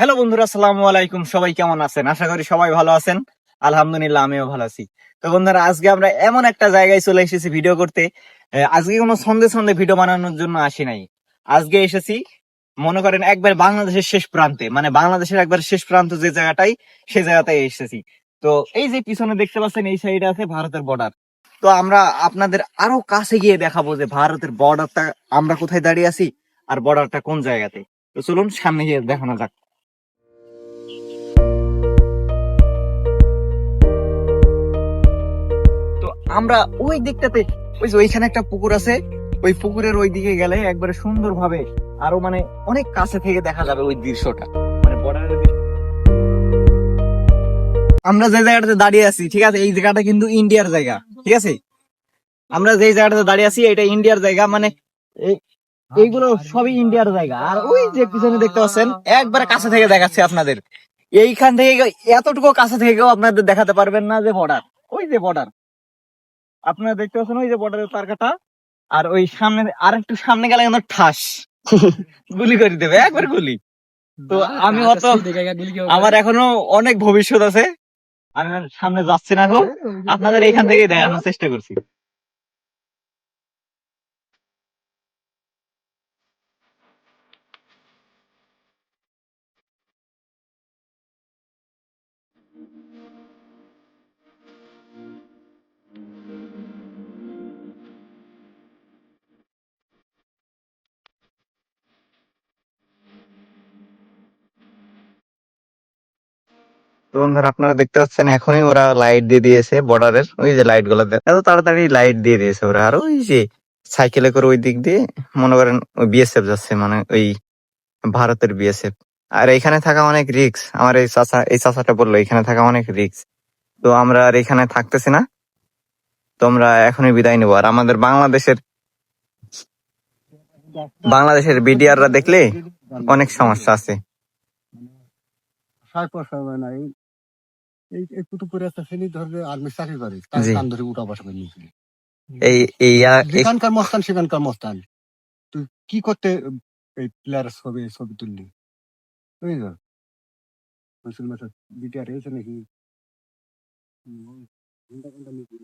Hello বন্ধুরা, আসসালামু আলাইকুম। সবাই কেমন আছেন? আশা করি সবাই ভালো আছেন। আলহামদুলিল্লাহ, আমিও ভালো আছি। তো বন্ধুরা, আজকে আমরা এমন একটা জায়গায় চলে এসেছি ভিডিও করতে। আজকে কোনো সন্ধে সন্ধে ভিডিও বানানোর জন্য আসি নাই। আজকে এসেছি, মনে করেন একবার বাংলাদেশের শেষ প্রান্তে মানে বাংলাদেশের একবার শেষ প্রান্ত যে জায়গাটাই সেই জায়গাটাই এসেছি। তো এই যে পিছনে দেখতে পাচ্ছেন, এই সাইডে আছে ভারতের বর্ডার তো আমরা আপনাদের আরও কাছে গিয়ে দেখাবো যে ভারতের বর্ডারটা আমরা কোথায় দাঁড়িয়ে আছি আর বর্ডারটা কোন জায়গাতে। তো চলুন, সামনে গিয়ে দেখানো যাক। আমরা ওই দিকটাতে, ওই যে ওইখানে একটা পুকুর আছে, ওই পুকুরের ওই দিকে গেলে একবারে সুন্দর ভাবে আরও মানে অনেক কাছে থেকে দেখা যাবে ওই দৃশ্যটা। মানে আমরা যে জায়গাটাতে দাঁড়িয়ে আছি, ঠিক আছে, এই জায়গাটা কিন্তু ইন্ডিয়ার জায়গা, ঠিক আছে? আমরা যে জায়গাটাতে দাঁড়িয়ে আছি, এটা ইন্ডিয়ার জায়গা মানে এই- এইগুলো সবই ইন্ডিয়ার জায়গা। আর ওই যে পিছনে দেখতে পাচ্ছেন, একবারে কাছে থেকে দেখাচ্ছে আপনাদের। এইখান থেকে এতটুকু কাছে থেকেও আপনাদের দেখাতে পারবেন না যে বর্ডার ওই যে বর্ডার আপনারা দেখতে পাচ্ছেন ওই যে বর্ডারের তারকাটা? আর ওই সামনে আর একটু সামনে গেলে কিন্তু ঠাস। গুলি করে দেবে একবার গুলি। তো আমি অত আমার এখনও অনেক ভবিষ্যৎ আছে। আমি সামনে যাচ্ছি না গো আপনাদের এখান থেকে দেখানোর চেষ্টা করছি। তো বন্ধুরা, আপনারা দেখতে পাচ্ছেন এখনই ওরা লাইট দিয়ে দিয়েছে বর্ডারের ওই যে লাইটগুলো এত তাড়াতাড়ি লাইট দিয়ে দিয়েছে ওরা। আর ওই যে সাইকেলে করে ওই দিক দিয়ে মনে করেন ওই বিএসএফ যাচ্ছে মানে ওই ভারতের বিএসএফ আর এখানে থাকা অনেক রিক্স আমার এই চাচা, এই চাচাটা বলল, এখানে থাকা অনেক রিক্স তো আমরা আর এখানে থাকতেছি না। তোমরা এখনই বিদায় নেব। আর আমাদের বাংলাদেশের বাংলাদেশের বিডিআররা দেখলে অনেক সমস্যা আছে। এই এই এই কুতুবপুরে একটা ছেলে ধরবে আর্মি চাকরি করে তার কান ধরে উঠা বসা করে নিয়েছিল। এই এই আ- মস্তান সেখানকার মস্তান। তুই কি করতে এই প্লেয়ার ছবি ছবি তুললি? বুঝলি মুসলমান বিটিআর হয়েছে নাকি? ঘণ্টা ঘণ্টা নিয়ে ঘুরি।